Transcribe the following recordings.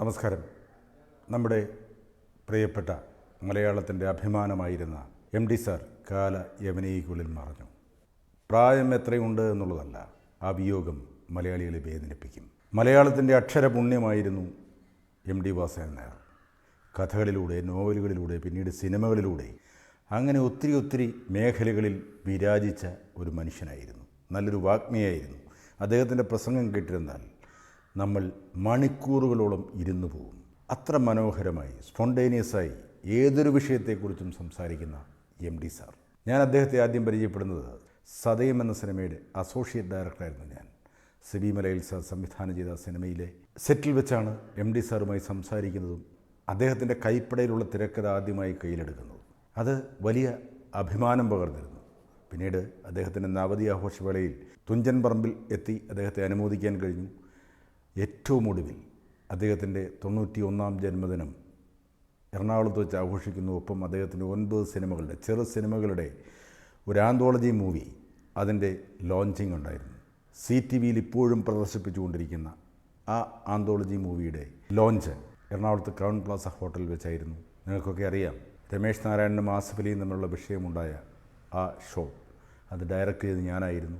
നമസ്കാരം. നമ്മുടെ പ്രിയപ്പെട്ട മലയാളത്തിന്റെ അഭിമാനമായിരുന്ന എം ഡി സാർ കാല യമനയ്ക്കുള്ളിൽ മറഞ്ഞു. പ്രായം എത്രയുണ്ട് എന്നുള്ളതല്ല ആ വിയോഗം മലയാളികളെ വേദനിപ്പിക്കും. മലയാളത്തിന്റെ അക്ഷരപുണ്യമായിരുന്നു എം ഡി വാസൻ നായർ. കഥകളിലൂടെ നോവലുകളിലൂടെ പിന്നീട് സിനിമകളിലൂടെ അങ്ങനെ ഒത്തിരി ഒത്തിരി മേഖലകളിൽ വിരാജിച്ച ഒരു മനുഷ്യനായിരുന്നു. നല്ലൊരു വാഗ്മിയായിരുന്നു. അദ്ദേഹത്തിന്റെ പ്രസംഗം കേട്ടിരുന്നാൽ നമ്മൾ മണിക്കൂറുകളോളം ഇരുന്നു പോകും. അത്ര മനോഹരമായി സ്പോണ്ടേനിയസായി ഏതൊരു വിഷയത്തെക്കുറിച്ചും സംസാരിക്കുന്ന എം ഡി സാർ. ഞാൻ അദ്ദേഹത്തെ ആദ്യം പരിചയപ്പെടുന്നത് സതയം എന്ന സിനിമയുടെ അസോസിയേറ്റ് ഡയറക്ടറായിരുന്നു ഞാൻ. സിബി മലയിൽ സാർ സംവിധാനം ചെയ്ത സിനിമയിലെ സെറ്റിൽ വെച്ചാണ് എം ഡി സാറുമായി സംസാരിക്കുന്നതും അദ്ദേഹത്തിന്റെ കൈപ്പടയിലുള്ള തിരക്കഥ ആദ്യമായി കയ്യിലെടുക്കുന്നതും. അത് വലിയ അഭിമാനം പകർന്നിരുന്നു. പിന്നീട് അദ്ദേഹത്തിന്റെ നവതി ആഘോഷവേളയിൽ തുഞ്ചൻ പറമ്പിൽ എത്തി അദ്ദേഹത്തെ അനുമോദിക്കാൻ കഴിഞ്ഞു. ഏറ്റവും ഒടുവിൽ അദ്ദേഹത്തിന്റെ തൊണ്ണൂറ്റി ഒന്നാം ജന്മദിനം എറണാകുളത്ത് വെച്ച് ആഘോഷിക്കുന്നു. ഒപ്പം അദ്ദേഹത്തിന്റെ ഒൻപത് സിനിമകളുടെ ചെറു സിനിമകളുടെ ഒരു ആന്തോളജി മൂവി അതിന്റെ ലോഞ്ചിങ് ഉണ്ടായിരുന്നു. സി ടി വിയിൽ ഇപ്പോഴും പ്രദർശിപ്പിച്ചുകൊണ്ടിരിക്കുന്ന ആ ആന്തോളജി മൂവിയുടെ ലോഞ്ച് എറണാകുളത്ത് ക്രൗൺ പ്ലാസ ഹോട്ടലിൽ വെച്ചായിരുന്നു. നിങ്ങൾക്കൊക്കെ അറിയാം രമേശ് നാരായണനും ആസിഫ് തമ്മിലുള്ള വിഷയമുണ്ടായ ആ ഷോ അത് ഡയറക്റ്റ് ചെയ്ത് ഞാനായിരുന്നു.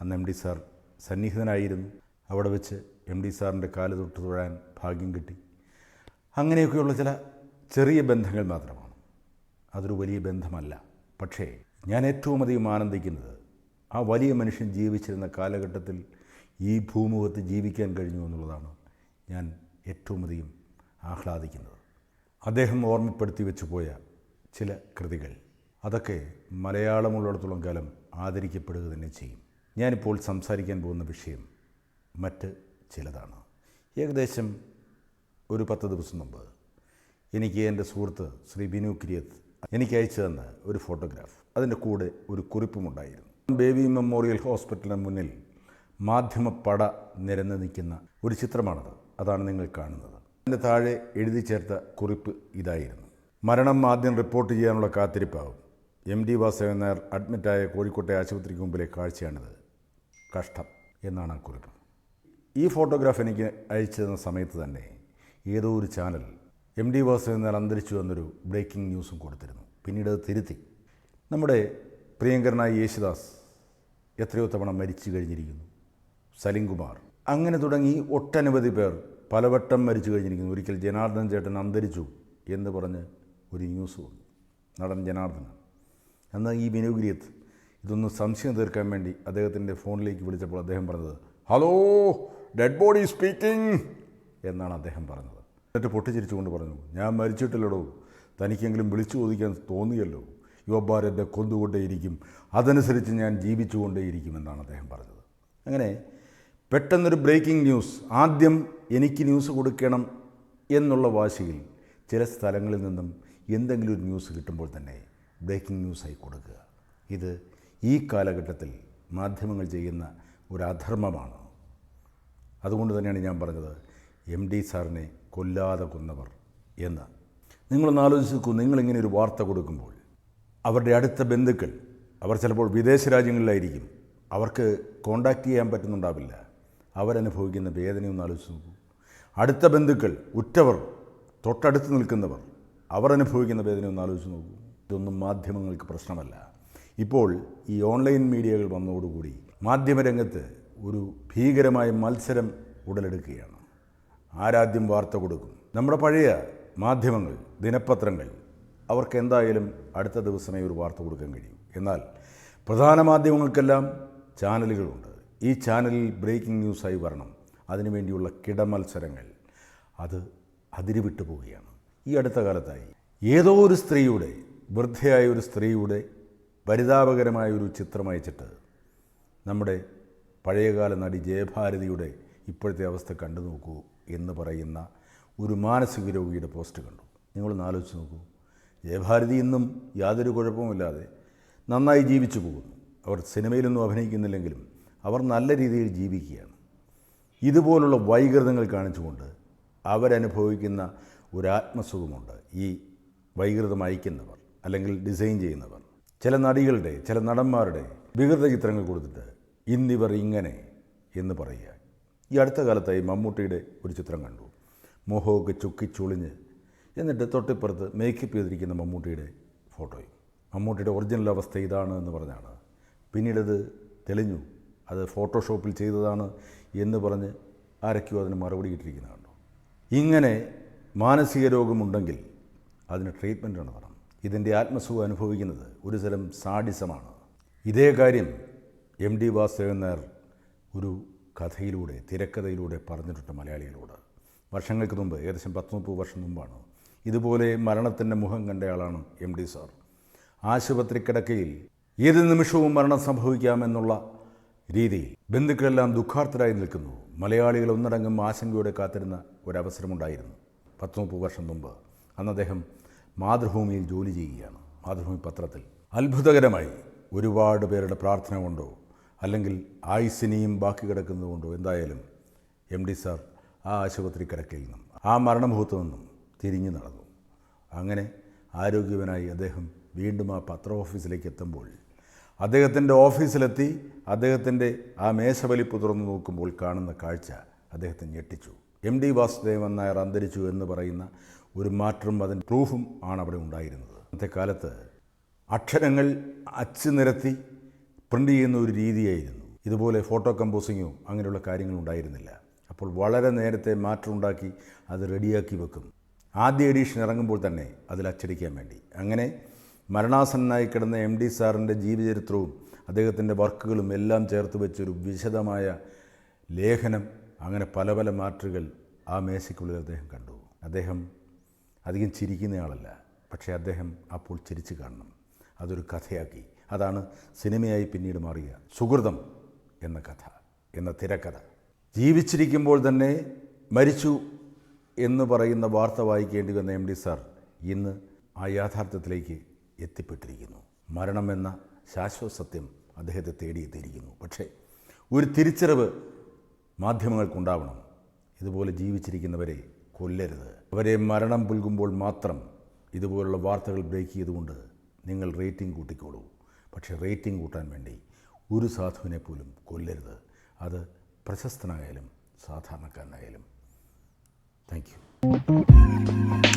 അന്ന് എം ഡി സാർ സന്നിഹിതനായിരുന്നു. അവിടെ വെച്ച് എം ഡി സാറിന്റെ കാൽ തൊട്ട് തൊഴാൻ ഭാഗ്യം കിട്ടി. അങ്ങനെയൊക്കെയുള്ള ചില ചെറിയ ബന്ധങ്ങൾ മാത്രമാണ്. അതൊരു വലിയ ബന്ധമല്ല. പക്ഷേ ഞാൻ ഏറ്റവും അധികം ആനന്ദിക്കുന്നത് ആ വലിയ മനുഷ്യൻ ജീവിച്ചിരുന്ന കാലഘട്ടത്തിൽ ഈ ഭൂമുഖത്ത് ജീവിക്കാൻ കഴിഞ്ഞു എന്നുള്ളതാണ് ഞാൻ ഏറ്റവും അധികം ആഹ്ലാദിക്കുന്നത്. അദ്ദേഹം ഓർമ്മപ്പെടുത്തി വെച്ചു പോയ ചില കൃതികൾ. അതൊക്കെ മലയാളമുള്ളിടത്തോളം കാലം ആദരിക്കപ്പെടുക തന്നെ ചെയ്യും. ഞാനിപ്പോൾ സംസാരിക്കാൻ പോകുന്ന വിഷയം മറ്റ് ചിലതാണ്. ഏകദേശം ഒരു പത്ത് ദിവസം മുമ്പ് എനിക്ക് എന്റെ സുഹൃത്ത് ശ്രീ ബിനു കിരിയത്ത് എനിക്ക് അയച്ചു തന്ന ഒരു ഫോട്ടോഗ്രാഫ്. അതിന്റെ കൂടെ ഒരു കുറിപ്പുമുണ്ടായിരുന്നു. ബേബി മെമ്മോറിയൽ ഹോസ്പിറ്റലിന് മുന്നിൽ മാധ്യമ പട നിരന്ന് നിൽക്കുന്ന ഒരു ചിത്രമാണത്. അതാണ് നിങ്ങൾ കാണുന്നത്. അതിന്റെ താഴെ എഴുതി ചേർത്ത കുറിപ്പ് ഇതായിരുന്നു. മരണം ആദ്യം റിപ്പോർട്ട് ചെയ്യാനുള്ള കാത്തിരിപ്പാവും. എം ഡി വാസവൻ നായർ അഡ്മിറ്റായ കോഴിക്കോട്ടെ ആശുപത്രിക്ക് മുമ്പിലെ കാഴ്ചയാണിത്. കഷ്ടം എന്നാണ് ആ കുറിപ്പ്. ഈ ഫോട്ടോഗ്രാഫ് എനിക്ക് അയച്ചു തന്ന സമയത്ത് തന്നെ ഏതോ ഒരു ചാനൽ എം ഡി വാസു എന്നാൽ അന്തരിച്ചു എന്നൊരു ബ്രേക്കിംഗ് ന്യൂസും കൊടുത്തിരുന്നു. പിന്നീട് അത് തിരുത്തി. നമ്മുടെ പ്രിയങ്കരനായ യേശുദാസ് എത്രയോ തവണ മരിച്ചു കഴിഞ്ഞിരിക്കുന്നു. സലിംകുമാർ അങ്ങനെ തുടങ്ങി ഒട്ടനവധി പേർ പലവട്ടം മരിച്ചു കഴിഞ്ഞിരിക്കുന്നു. ഒരിക്കൽ ജനാർദ്ദൻ ചേട്ടൻ അന്തരിച്ചു എന്ന് പറഞ്ഞ് ഒരു ന്യൂസ് വന്നു. നടൻ ജനാർദ്ദനൻ എന്നാൽ ഈ വിനുഗിരിയത്ത് ഇതൊന്ന് സംശയം തീർക്കാൻ വേണ്ടി അദ്ദേഹത്തിന്റെ ഫോണിലേക്ക് വിളിച്ചപ്പോൾ അദ്ദേഹം പറഞ്ഞത് ഹലോ ഡെഡ് ബോഡി സ്പീക്കിംഗ് എന്നാണ് അദ്ദേഹം പറഞ്ഞത്. എന്നിട്ട് പൊട്ടിച്ചിരിച്ചുകൊണ്ട് പറഞ്ഞു ഞാൻ മരിച്ചിട്ടില്ലടോ. തനിക്കെങ്കിലും വിളിച്ചു ചോദിക്കാൻ തോന്നിയല്ലോ. യുവബാർ എന്നെ കൊന്നുകൊണ്ടേയിരിക്കും. അതനുസരിച്ച് ഞാൻ ജീവിച്ചുകൊണ്ടേയിരിക്കും എന്നാണ് അദ്ദേഹം പറഞ്ഞത്. അങ്ങനെ പെട്ടെന്നൊരു ബ്രേക്കിംഗ് ന്യൂസ് ആദ്യം എനിക്ക് ന്യൂസ് കൊടുക്കണം എന്നുള്ള വാശിയിൽ ചില സ്ഥലങ്ങളിൽ നിന്നും എന്തെങ്കിലും ഒരു ന്യൂസ് കിട്ടുമ്പോൾ തന്നെ ബ്രേക്കിംഗ് ന്യൂസായി കൊടുക്കുക. ഇത് ഈ കാലഘട്ടത്തിൽ മാധ്യമങ്ങൾ ചെയ്യുന്ന ഒരു അധർമ്മമാണ്. അതുകൊണ്ട് തന്നെയാണ് ഞാൻ പറഞ്ഞത് എം ഡി സാറിനെ കൊല്ലാതെ കൊന്നവർ എന്ന്. നിങ്ങളൊന്ന് ആലോചിച്ച് നോക്കൂ നിങ്ങളിങ്ങനെ ഒരു വാർത്ത കൊടുക്കുമ്പോൾ അവരുടെ അടുത്ത ബന്ധുക്കൾ അവർ ചിലപ്പോൾ വിദേശ രാജ്യങ്ങളിലായിരിക്കും അവർക്ക് കോണ്ടാക്റ്റ് ചെയ്യാൻ പറ്റുന്നുണ്ടാവില്ല അവരനുഭവിക്കുന്ന വേദനയൊന്ന് ആലോചിച്ച് നോക്കൂ. അടുത്ത ബന്ധുക്കൾ ഉറ്റവർ തൊട്ടടുത്ത് നിൽക്കുന്നവർ അവർ അനുഭവിക്കുന്ന വേദനയൊന്ന് ആലോചിച്ച് നോക്കൂ. ഇതൊന്നും മാധ്യമങ്ങൾക്ക് പ്രശ്നമല്ല. ഇപ്പോൾ ഈ ഓൺലൈൻ മീഡിയകൾ വന്നതോടുകൂടി മാധ്യമരംഗത്ത് ഒരു ഭീകരമായ മത്സരം ഉടലെടുക്കുകയാണ്. ആരാദ്യം വാർത്ത കൊടുക്കും? നമ്മുടെ പഴയ മാധ്യമങ്ങൾ ദിനപത്രങ്ങൾ അവർക്ക് എന്തായാലും അടുത്ത ദിവസമേ ഒരു വാർത്ത കൊടുക്കാൻ കഴിയും. എന്നാൽ പ്രധാന മാധ്യമങ്ങൾക്കെല്ലാം ചാനലുകളുണ്ട്. ഈ ചാനലിൽ ബ്രേക്കിംഗ് ന്യൂസായി വരണം. അതിനുവേണ്ടിയുള്ള കിടമത്സരങ്ങൾ. അത് അതിരുവിട്ടു പോവുകയാണ്. ഈ അടുത്ത കാലത്തായി ഏതോ ഒരു സ്ത്രീയുടെ വൃദ്ധയായ ഒരു സ്ത്രീയുടെ പരിതാപകരമായ ഒരു ചിത്രം അയച്ചിട്ട് നമ്മുടെ പഴയകാല നടി ജയഭാരതിയുടെ ഇപ്പോഴത്തെ അവസ്ഥ കണ്ടു നോക്കൂ എന്ന് പറയുന്ന ഒരു മാനസിക രോഗിയുടെ പോസ്റ്റ് കണ്ടു. നിങ്ങളൊന്ന് ആലോചിച്ച് നോക്കൂ. ജയഭാരതി ഇന്നും യാതൊരു കുഴപ്പവുമില്ലാതെ നന്നായി ജീവിച്ചു പോകുന്നു. അവർ സിനിമയിലൊന്നും അഭിനയിക്കുന്നില്ലെങ്കിലും അവർ നല്ല രീതിയിൽ ജീവിക്കുകയാണ്. ഇതുപോലുള്ള വൈകൃതങ്ങൾ കാണിച്ചുകൊണ്ട് അവരനുഭവിക്കുന്ന ഒരു ആത്മസുഖമുണ്ട് ഈ വൈകൃതം അയക്കുന്നവർ അല്ലെങ്കിൽ ഡിസൈൻ ചെയ്യുന്നവർ. ചില നടികളുടെ ചില നടന്മാരുടെ വികൃത ചിത്രങ്ങൾ കൊടുത്തിട്ട് ഇന്നിവർ ഇങ്ങനെ എന്ന് പറയുക. ഈ അടുത്ത കാലത്തായി മമ്മൂട്ടിയുടെ ഒരു ചിത്രം കണ്ടു. മുഖമൊക്കെ ചുക്കിച്ചുളിഞ്ഞ് എന്നിട്ട് തൊട്ടിപ്പുറത്ത് മേക്കപ്പ് ചെയ്തിരിക്കുന്ന മമ്മൂട്ടിയുടെ ഫോട്ടോയും. മമ്മൂട്ടിയുടെ ഒറിജിനൽ അവസ്ഥ ഇതാണ് എന്ന് പറഞ്ഞാണ്. പിന്നീടത് തെളിഞ്ഞു. അത് ഫോട്ടോഷോപ്പിൽ ചെയ്തതാണ് എന്ന് പറഞ്ഞ് ആരൊക്കെയോ അതിന് മറുപടി ഇട്ടിരിക്കുന്ന കണ്ടു. ഇങ്ങനെ മാനസിക രോഗമുണ്ടെങ്കിൽ അതിന് ട്രീറ്റ്മെന്റ് നടത്തണം ഇതിന്റെ ആത്മസുഖം അനുഭവിക്കുന്നത് ഒരു തരം സാഡിസമാണ്. ഇതേ കാര്യം എം ഡി വാസുദേവൻ നായർ ഒരു കഥയിലൂടെ തിരക്കഥയിലൂടെ പറഞ്ഞിട്ടുണ്ട് മലയാളികളോട്. വർഷങ്ങൾക്ക് മുമ്പ് ഏകദേശം പത്ത് മുപ്പത് വർഷം മുമ്പാണ്. ഇതുപോലെ മരണത്തിന്റെ മുഖം കണ്ടയാളാണ് എം ഡി സാർ. ആശുപത്രി കിടക്കയിൽ ഏത് നിമിഷവും മരണം സംഭവിക്കാമെന്നുള്ള രീതിയിൽ ബന്ധുക്കളെല്ലാം ദുഃഖാർത്ഥരായി നിൽക്കുന്നു. മലയാളികൾ ഒന്നടങ്കം ആശങ്കയോടെ കാത്തിരുന്ന ഒരവസരമുണ്ടായിരുന്നു. പത്ത് മുപ്പത് വർഷം മുമ്പ് അന്ന് അദ്ദേഹം മാതൃഭൂമിയിൽ ജോലി ചെയ്യുകയാണ്. മാതൃഭൂമി പത്രത്തിൽ. അത്ഭുതകരമായി ഒരുപാട് പേരുടെ പ്രാർത്ഥന കൊണ്ടോ അല്ലെങ്കിൽ ആയുസിനെയും ബാക്കി കിടക്കുന്നതുകൊണ്ടോ എന്തായാലും എം ഡി സാർ ആ ആശുപത്രി കിടക്കയിൽ നിന്നും ആ മരണമുഹൂർത്തം നിന്നും തിരിഞ്ഞു നടന്നു. അങ്ങനെ ആരോഗ്യവനായി അദ്ദേഹം വീണ്ടും ആ പത്ര ഓഫീസിലേക്ക് എത്തുമ്പോൾ അദ്ദേഹത്തിന്റെ ഓഫീസിലെത്തി അദ്ദേഹത്തിന്റെ ആ മേശവലിപ്പ് തുറന്നു നോക്കുമ്പോൾ കാണുന്ന കാഴ്ച അദ്ദേഹത്തെ ഞെട്ടിച്ചു. എം ഡി വാസുദേവൻ നായർ അന്തരിച്ചു എന്ന് പറയുന്ന ഒരു മാറ്ററും അതിന്റെ പ്രൂഫും ആണ് അവിടെ ഉണ്ടായിരുന്നത്. അന്നത്തെ കാലത്ത് അക്ഷരങ്ങൾ അച്ചു നിരത്തി പ്രിന്റ് ചെയ്യുന്ന ഒരു രീതിയായിരുന്നു. ഇതുപോലെ ഫോട്ടോ കമ്പോസിങ്ങോ അങ്ങനെയുള്ള കാര്യങ്ങളുണ്ടായിരുന്നില്ല അപ്പോൾ വളരെ നേരത്തെ മാറ്ററുണ്ടാക്കി അത് റെഡിയാക്കി വെക്കും. ആദ്യ എഡീഷൻ ഇറങ്ങുമ്പോൾ തന്നെ അതിൽ അച്ചടിക്കാൻ വേണ്ടി. അങ്ങനെ മരണാസന്നായി കിടന്ന എം ഡി സാറിന്റെ ജീവചരിത്രവും അദ്ദേഹത്തിന്റെ വർക്കുകളും എല്ലാം ചേർത്ത് വെച്ചൊരു വിശദമായ ലേഖനം അങ്ങനെ പല പല മാറ്ററുകൾ ആ മേശയ്ക്കുള്ളിൽ അദ്ദേഹം കണ്ടു. അദ്ദേഹം അധികം ചിരിക്കുന്നയാളല്ല. പക്ഷേ അദ്ദേഹം അപ്പോൾ ചിരിച്ചു കാണണം. അതൊരു കഥയാക്കി. അതാണ് സിനിമയായി പിന്നീട് മാറിയ സുഹൃതം എന്ന കഥ എന്ന തിരക്കഥ. ജീവിച്ചിരിക്കുമ്പോൾ തന്നെ മരിച്ചു എന്ന് പറയുന്ന വാർത്ത വായിക്കേണ്ടി വന്ന എം ഡി സാർ ഇന്ന് ആ യാഥാർത്ഥ്യത്തിലേക്ക് എത്തിപ്പെട്ടിരിക്കുന്നു. മരണമെന്ന ശാശ്വത സത്യം അദ്ദേഹത്തെ തേടിയെത്തിയിരിക്കുന്നു പക്ഷേ ഒരു തിരിച്ചറിവ് മാധ്യമങ്ങൾക്കുണ്ടാവണം. ഇതുപോലെ ജീവിച്ചിരിക്കുന്നവരെ കൊല്ലരുത്. അവരെ മരണം പുൽകുമ്പോൾ മാത്രം ഇതുപോലുള്ള വാർത്തകൾ ബ്രേക്ക് ചെയ്തുകൊണ്ട് നിങ്ങൾ റേറ്റിംഗ് കൂട്ടിക്കോളൂ. പക്ഷേ റേറ്റിംഗ് കൂട്ടാൻ വേണ്ടി ഒരു സാധുവിനെ പോലും കൊല്ലരുത്. അത് പ്രശസ്തനായാലും സാധാരണക്കാരനായാലും. Thank you.